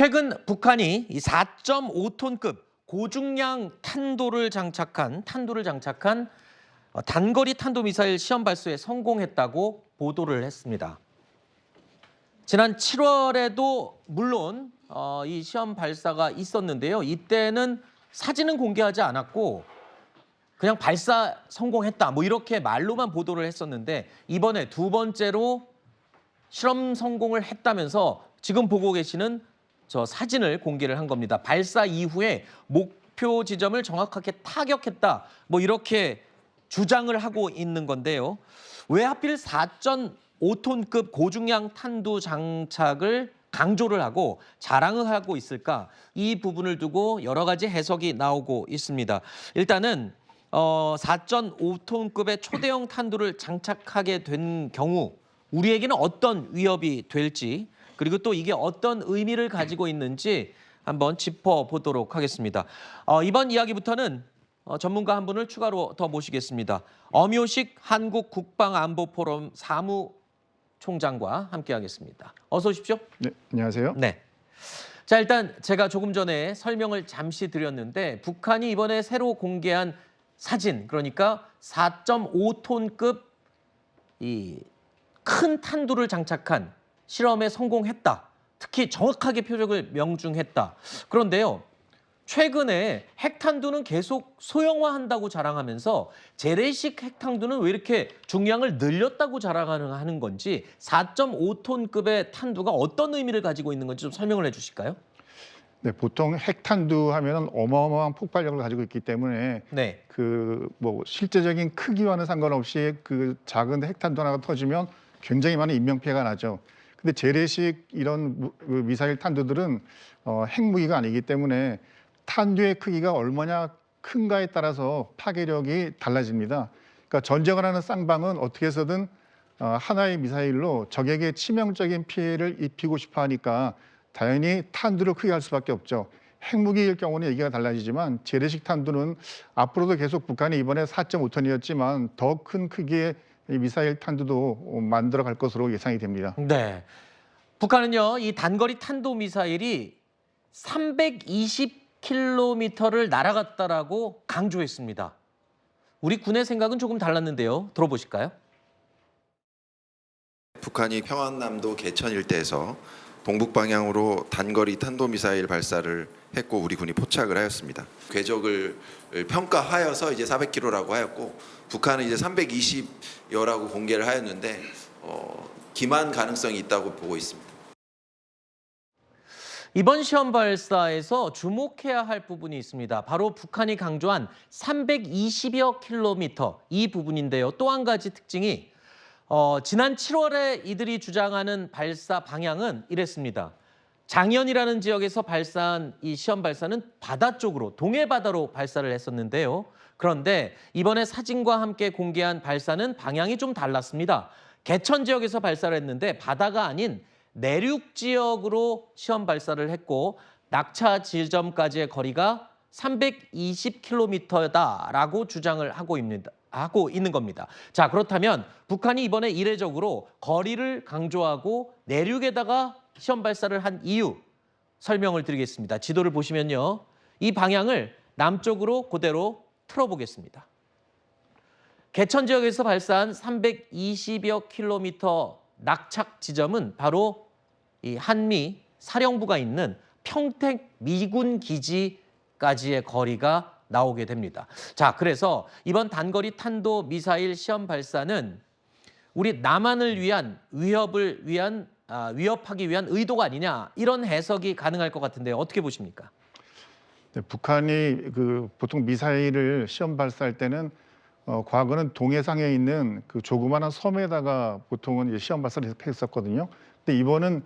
최근 북한이 이 4.5톤급 고중량 탄도를 장착한 탄도를 장착한 어, 단거리 탄도미사일 시험 발사에 성공했다고 보도를 했습니다. 지난 7월에도 물론 어, 이 시험 발사가 있었는데요. 이때는 사진은 공개하지 않았고 그냥 발사 성공했다 뭐 이렇게 말로만 보도를 했었는데 이번에 두 번째로 실험 성공을 했다면서 지금 보고 계시는 저 사진을 공개를 한 겁니다. 발사 이후에 목표 지점을 정확하게 타격했다. 뭐 이렇게 주장을 하고 있는 건데요. 왜 하필 4.5톤급 고중량 탄두 장착을 강조를 하고 자랑을 하고 있을까? 이 부분을 두고 여러 가지 해석이 나오고 있습니다. 일단은 어, 4.5톤급의 초대형 탄두를 장착하게 된 경우 우리에게는 어떤 위협이 될지 그리고 또 이게 어떤 의미를 가지고 있는지 한번 짚어보도록 하겠습니다. 어, 이번 이야기부터는 어, 전문가 한 분을 추가로 더 모시겠습니다. 엄효식 한국 국방안보포럼 사무총장과 함께하겠습니다. 어서 오십시오. 네, 안녕하세요. 네. 자 일단 제가 조금 전에 설명을 잠시 드렸는데 북한이 이번에 새로 공개한 사진 그러니까 4.5톤급 이 큰 탄두를 장착한 실험에 성공했다. 특히 정확하게 표적을 명중했다. 그런데요. 최근에 핵탄두는 계속 소형화한다고 자랑하면서 재래식 핵탄두는 왜 이렇게 중량을 늘렸다고 자랑하는 하는 건지 4.5톤급의 탄두가 어떤 의미를 가지고 있는 건지 좀 설명을 해주실까요? 네, 보통 핵탄두 하면은 어마어마한 폭발력을 가지고 있기 때문에 네, 그뭐 실제적인 크기와는 상관없이 그 작은 핵탄두 하나가 터지면 굉장히 많은 인명 피해가 나죠. 근데 재래식 이런 무- 그 미사일 탄두들은 어, 핵무기가 아니기 때문에 탄두의 크기가 얼마나 큰가에 따라서 파괴력이 달라집니다. 그러니까 전쟁을 하는 쌍방은 어떻게 해서든 어, 하나의 미사일로 적에게 치명적인 피해를 입히고 싶어 하니까 당연히 탄두를 크게 할 수밖에 없죠. 핵무기일 경우는 얘기가 달라지지만 재래식 탄두는 앞으로도 계속 북한이 이번에 4.5톤이었지만 더 큰 크기의 이 미사일 탄두도 어, 만들어 갈 것으로 예상이 됩니다. 네. 북한은요 이 단거리 탄도 미사일이 320km를 날아갔다라고 강조했습니다. 우리 군의 생각은 조금 달랐는데요. 들어보실까요? 북한이 평안남도 개천 일대에서 동북 방향으로 단거리 탄도미사일 발사를 했고 우리 군이 포착을 하였습니다. 궤적을 평가하여서 이제 400km라고 하였고 북한은 이제 320여라고 공개를 하였는데 어, 기만 가능성이 있다고 보고 있습니다. 이번 시험 발사에서 주목해야 할 부분이 있습니다. 바로 북한이 강조한 320여 킬로미터 이 부분인데요. 또 한 가지 특징이 어, 지난 7월에 이들이 주장하는 발사 방향은 이랬습니다. 장현이라는 지역에서 발사한 이 시험 발사는 바다 쪽으로 동해 바다로 발사를 했었는데요. 그런데 이번에 사진과 함께 공개한 발사는 방향이 좀 달랐습니다. 개천 지역에서 발사를 했는데 바다가 아닌 내륙 지역으로 시험 발사를 했고 낙차 지점까지의 거리가 320km다라고 주장을 하고 있습니다. 하고 있는 겁니다. 자, 그렇다면 북한이 이번에 이례적으로 거리를 강조하고 내륙에다가 시험 발사를 한 이유 설명을 드리겠습니다. 지도를 보시면요. 이 방향을 남쪽으로 그대로 틀어보겠습니다. 개천 지역에서 발사한 320여 킬로미터 낙착 지점은 바로 이 한미 사령부가 있는 평택 미군 기지까지의 거리가 나오게 됩니다. 자, 그래서 이번 단거리 탄도 미사일 시험 발사는 우리 남한을 위한 위협을 위한 아, 위협하기 위한 의도가 아니냐 이런 해석이 가능할 것 같은데요. 어떻게 보십니까? 네, 북한이 그 보통 미사일을 시험 발사할 때는 어, 과거는 동해상에 있는 그 조그마한 섬에다가 보통은 시험 발사를 했었거든요. 근데 이번은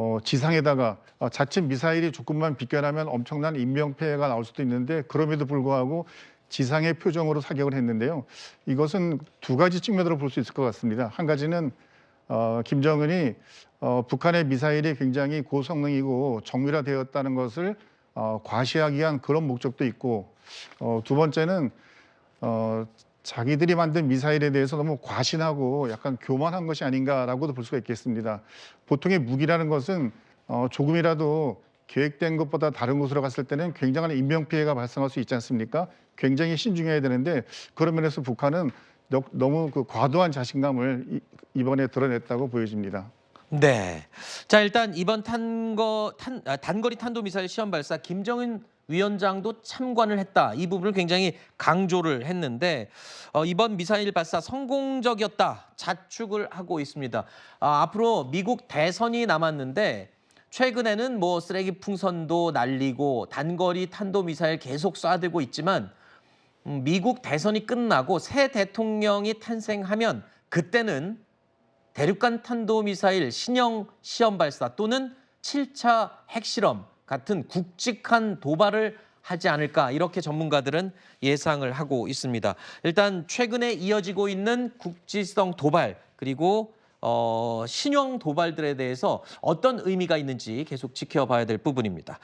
어, 지상에다가 어, 자칫 미사일이 조금만 비껴나면 엄청난 인명 피해가 나올 수도 있는데 그럼에도 불구하고 지상의 표정으로 사격을 했는데요. 이것은 두 가지 측면으로 볼 수 있을 것 같습니다. 한 가지는 어, 김정은이 어, 북한의 미사일이 굉장히 고성능이고 정밀화되었다는 것을 어, 과시하기 위한 그런 목적도 있고 어, 두 번째는 어, 자기들이 만든 미사일에 대해서 너무 과신하고 약간 교만한 것이 아닌가라고도 볼 수가 있겠습니다. 보통의 무기라는 것은 어, 조금이라도 계획된 것보다 다른 곳으로 갔을 때는 굉장한 인명 피해가 발생할 수 있지 않습니까? 굉장히 신중해야 되는데 그런 면에서 북한은 너- 너무 그 과도한 자신감을 이- 이번에 드러냈다고 보여집니다. 네. 자 일단 이번 탄거 탄 아, 단거리 탄도 미사일 시험 발사 김정은 위원장도 참관을 했다. 이 부분을 굉장히 강조를 했는데 어, 이번 미사일 발사 성공적이었다 자축을 하고 있습니다. 아, 앞으로 미국 대선이 남았는데 최근에는 뭐 쓰레기 풍선도 날리고 단거리 탄도 미사일 계속 쏴대고 있지만 음, 미국 대선이 끝나고 새 대통령이 탄생하면 그때는 대륙간 탄도미사일 신형 시험 발사 또는 7차 핵실험 같은 굵직한 도발을 하지 않을까 이렇게 전문가들은 예상을 하고 있습니다. 일단 최근에 이어지고 있는 국지성 도발 그리고 어, 신형 도발들에 대해서 어떤 의미가 있는지 계속 지켜봐야 될 부분입니다.